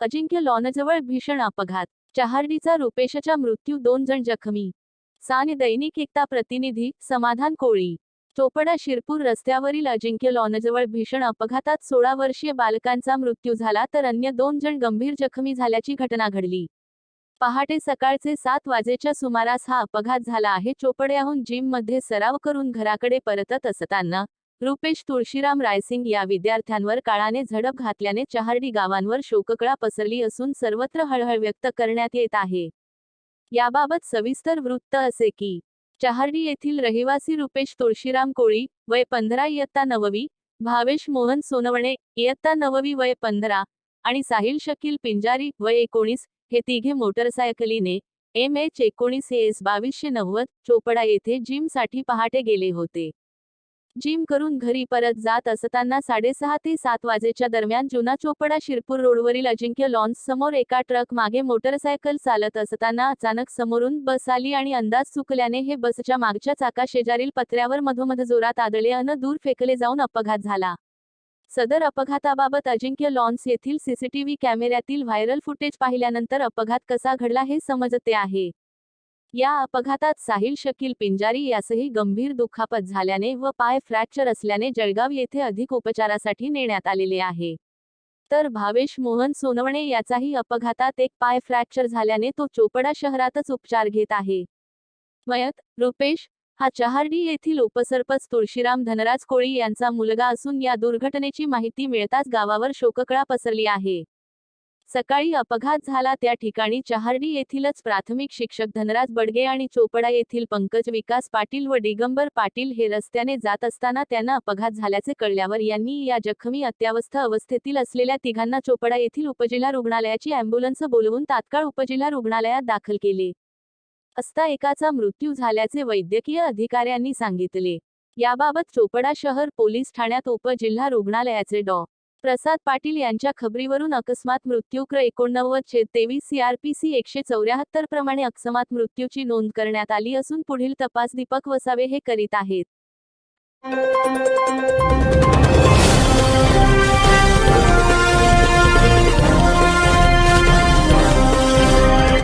अजिंक्य लॉनजवळ भीषण अपघात. चहार्डीचा रुपेशच्या मृत्यू दोन जण जखमी. साने दैनिक एकता प्रतिनिधी समाधान कोळी. चोपडा शिरपूर रस्त्यावरील अजिंक्य लॉनजवळ भीषण अपघातात सोळा वर्षीय बालकांचा मृत्यू झाला तर अन्य दोन जण गंभीर जखमी झाल्याची घटना घडली. पहाटे सकाळचे सात वाजेच्या सुमारास हा अपघात झाला आहे. चोपड्याहून जिममध्ये सराव करून घराकडे परतत असताना रुपेश तुळशीराम रायसिंग या विद्यार्थ्यांवर काळाने झडप घातल्याने चहार्डी गावांवर शोककळा पसरली असून सर्वत्र हळहळ व्यक्त करण्यात येत आहे. याबाबत सविस्तर वृत्त असे की चहार्डी येथील रहिवासी रुपेश तुळशीराम कोळी वय पंधरा इयत्ता नववी भावेश मोहन सोनवणे इयत्ता नववी वय पंधरा आणि साहिल शकील पिंजारी वय एकोणीस हे तिघे मोटरसायकलीने एम एच एकोणीस एस बावीसशे नव्वद चोपडा येथे जिमसाठी पहाटे गेले होते. जिम करून घरी परत जात असताना साडेसहा ते सात वाजेच्या दरम्यान जुना चोपडा शिरपूर रोडवरील अजिंक्य लॉन्स समोर एका ट्रक मागे मोटरसायकल चालत असताना अचानक समोरून बस आली आणि अंदाज चुकल्याने हे बसच्या मागच्या चाका शेजारील पत्र्यावर मधोमध जोरात आदळे अन दूर फेकले जाऊन अपघात झाला. सदर अपघाताबाबत अजिंक्य लॉन्स येथील सीसीटीव्ही कॅमेऱ्यातील व्हायरल फुटेज पाहिल्यानंतर अपघात कसा घडला हे समजते आहे. या अपघातात साहिल शकील पिंजारी यासही गंभीर दुखापत झाल्याने व पाय फ्रॅक्चर असल्याने जळगाव येथे अधिक उपचारासाठी नेण्यात आलेले आहे. तर भावेश मोहन सोनवणे याचाही अपघातात एक पाय फ्रॅक्चर झाल्याने तो चोपडा शहरातच उपचार घेत आहे. मयत रुपेश हा चहार्डी येथील उपसरपंच तुळशीराम धनराज कोळी यांचा मुलगा असून या दुर्घटनेची माहिती मिळताच गावावर शोककळा पसरली आहे. सकाळी अपघात झाला त्या ठिकाणी चहार्डी येथीलच प्राथमिक शिक्षक धनराज बडगे आणि चोपडा येथील पंकज विकास पाटील व दिगंबर पाटील हे रस्त्याने जात असताना त्यांना अपघात झाल्याचे कळल्यावर यांनी या जखमी अत्यावस्थ अवस्थेतील असलेल्या तिघांना चोपडा येथील उपजिल्हा रुग्णालयाची अँब्युलन्स बोलवून तात्काळ उपजिल्हा रुग्णालयात दाखल केले. असता एकाचा मृत्यू झाल्याचे वैद्यकीय अधिकाऱ्यांनी सांगितले. याबाबत चोपडा शहर पोलीस ठाण्यात उपजिल्हा रुग्णालयाचे डॉ. प्रसाद पाटील यांच्या खबरीवरून अकस्मात मृत्यू क्र एकोणनव्वद छेद तेवीस सीआरपीसी एकशे चौऱ्याहत्तर प्रमाणे अकस्मात मृत्यूची नोंद करण्यात आली असून पुढील तपास दीपक वसावे हे करीत आहेत.